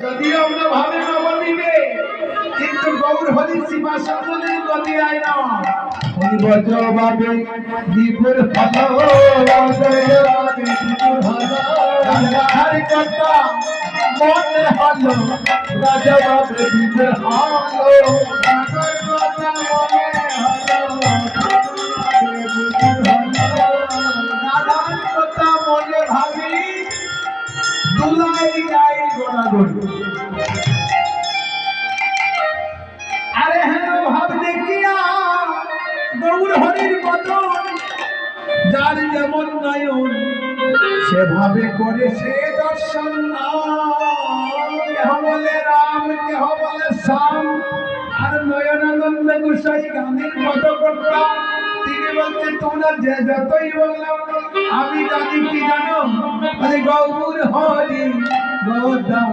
যদিও আমরা ভাবে নবদ্বীপে কিন্তু গৌর হরি সীমা সম্বন্ধে গতি আয় না। বজ্র বাবে দ্বীপের ফল বজ্রভাবে দ্বীপের ফল রাজার কথা মনে হলো রাজা বাবে দ্বীপের হলো। রাজার কথা মনে রাধার কথা মনে ভাবি দুলাই গাই গোড়াগড়ি আরে যার যেমন নয়ন, সেভাবে করে সে দর্শন কেহ রাম, কেহ বলে শ্যাম, আর নয়নানন্দ গোসাই গানের মতো করতাম তিনি বলছেন, তোমরা যে যতই বললাম আমি জানি কি জানো? আরে গৌর হরি গোদাম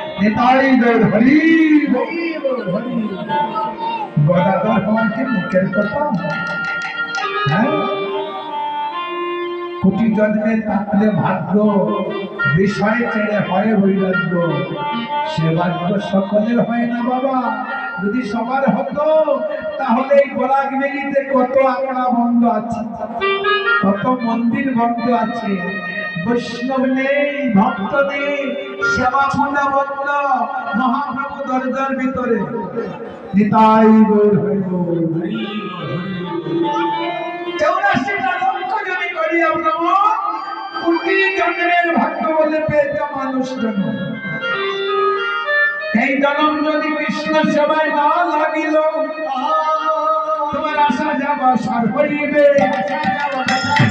নেতাই হ্যাঁ জন্মে থাকলে ভাগ্য বিষয় ছেড়ে হয়? বৈরাগ্য সে ভাগ্য সকলের হয় না বাবা যদি সবার হতো তাহলে এই কত আকড়া বন্ধ আছে কত মন্দির বন্ধ আছে বৈষ্ণব নেই, ভক্ত নেই, সেবা পূজা বন্ধ, মহাপ্রভু দরজার ভিতরে। নিতাই করি আমরা ভাগ্য মানুষ এই যদি কৃষ্ণ সেবায় না লাগিল, তোমার আশা যাবা সার হইবে। আশা